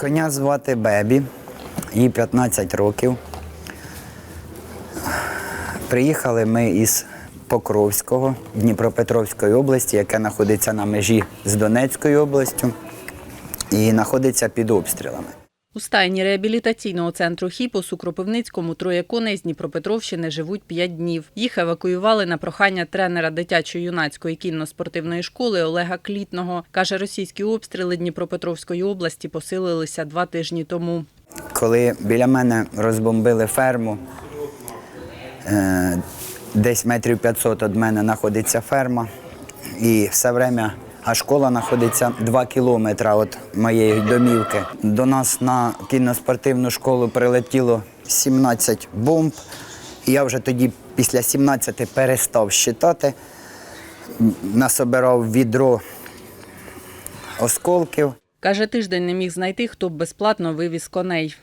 Коня звати Бебі, їй 15 років. Приїхали ми із Покровського, Дніпропетровської області, яке знаходиться на межі з Донецькою областю і знаходиться під обстрілами. У стайні реабілітаційного центру «Хіпос» у Кропивницькому троє коней з Дніпропетровщини живуть п'ять днів. Їх евакуювали на прохання тренера дитячо-юнацької кінно-спортивної школи Олега Клітного. Каже, російські обстріли Дніпропетровської області посилилися два тижні тому. Коли біля мене розбомбили ферму, е, десь метрів 500 від мене знаходиться ферма, і все время, а школа знаходиться 2 кілометри від моєї домівки. До нас на кіноспортивну школу прилетіло 17 бомб. Я вже тоді після 17 перестав считати, насобирав відро осколків. Каже, тиждень не міг знайти, хто б безплатно вивіз коней.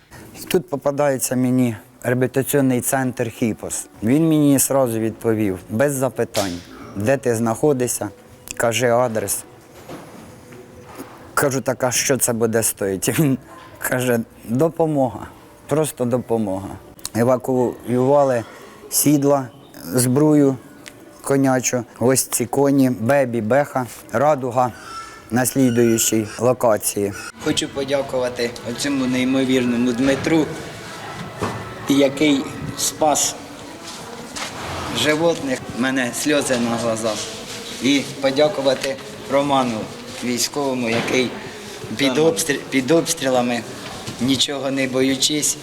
Тут попадається мені реабілітаційний центр Хіпос. Він мені одразу відповів, без запитань, де ти знаходишся, кажи адрес. Кажу, так, а що це буде стоїти? Він каже, допомога, просто допомога. Евакуювали сідла, збрую конячу, ось ці коні, бебі, беха, радуга на слідуючій локації. Хочу подякувати цьому неймовірному Дмитру, який спас животних, У мене сльози на глазах. І подякувати Роману військовому, який під, обстріл, під обстрілами, нічого не боючись,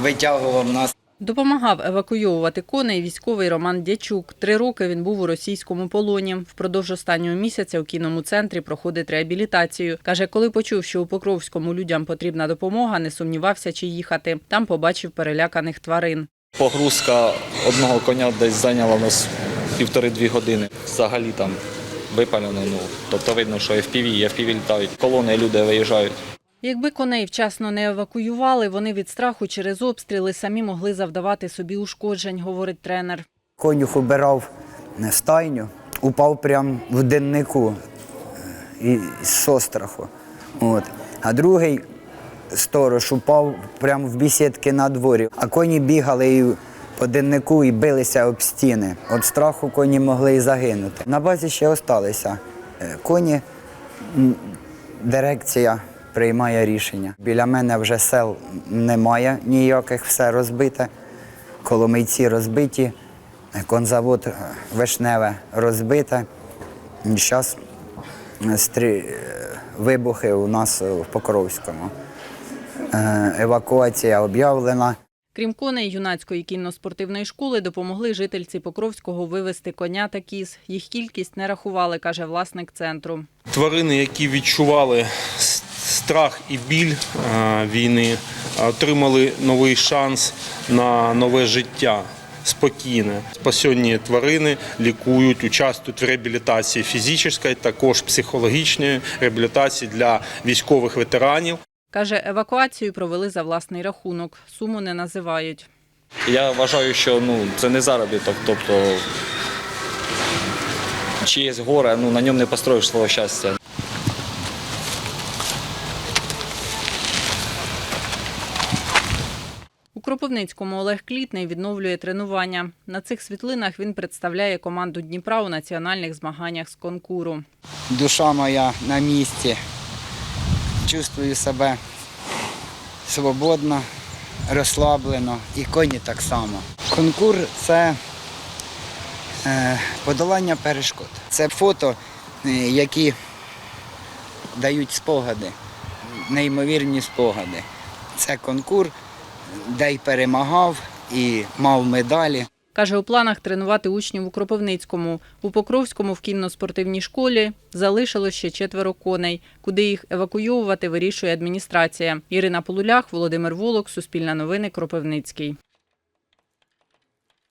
витягував нас. Допомагав евакуйовувати коней військовий Роман Дячук. Три роки він був у російському полоні. Впродовж останнього місяця у кінному центрі проходить реабілітацію. Каже, коли почув, що у Покровському людям потрібна допомога, не сумнівався, чи їхати. Там побачив переляканих тварин. Погрузка одного коня десь зайняла нас півтори-дві години. Взагалі там випалено. Ну, тобто видно, що FPV і FPV літають. Колони люди виїжджають. Якби коней вчасно не евакуювали, вони від страху через обстріли самі могли завдавати собі ушкоджень, говорить тренер. Конюх убирав стайню, упав прямо в деннику е, і з остраху. От. А другий сторож упав прямо в бісідки на дворі. А коні бігали і по і билися об стіни. От страху коні могли і загинути. На базі ще залишилися е, коні. Дирекція приймає рішення. Біля мене вже сел немає ніяких, все розбите. Коломийці розбиті, конзавод е, вишневе розбите. Зараз вибухи у нас в Покровському. Е, Евакуація об'явлена. Крім коней юнацької кінно-спортивної школи, допомогли жительці Покровського вивезти коня та кіз. Їх кількість не рахували, каже власник центру. тварини, які відчували страх і біль е, війни, отримали новий шанс на нове життя. Спокійне. Спасенні тварини лікують, участвують в реабілітації фізичної, також психологічної реабілітації для військових ветеранів. Каже, евакуацію провели за власний рахунок. Суму не називають. Я вважаю, що ну, це не заробіток, тобто чиєсь горе, ну, на ньому не построїш свого щастя. У Кропивницькому Олег Клітний відновлює тренування. На цих світлинах він представляє команду Дніпра у національних змаганнях з конкуру. Душа моя на місці. Чувствую себе свободно, розслаблено і коні так само. Конкур це е, подолання перешкод. Це фото, е, які дають спогади, неймовірні спогади. Це конкур, де й перемагав, і мав медалі. Каже, у планах тренувати учнів у Кропивницькому. У Покровському в кінно-спортивній школі залишилось ще четверо коней. Куди їх евакуйовувати, вирішує адміністрація. Ірина Полулях, Володимир Волок, Суспільне новини, Кропивницький.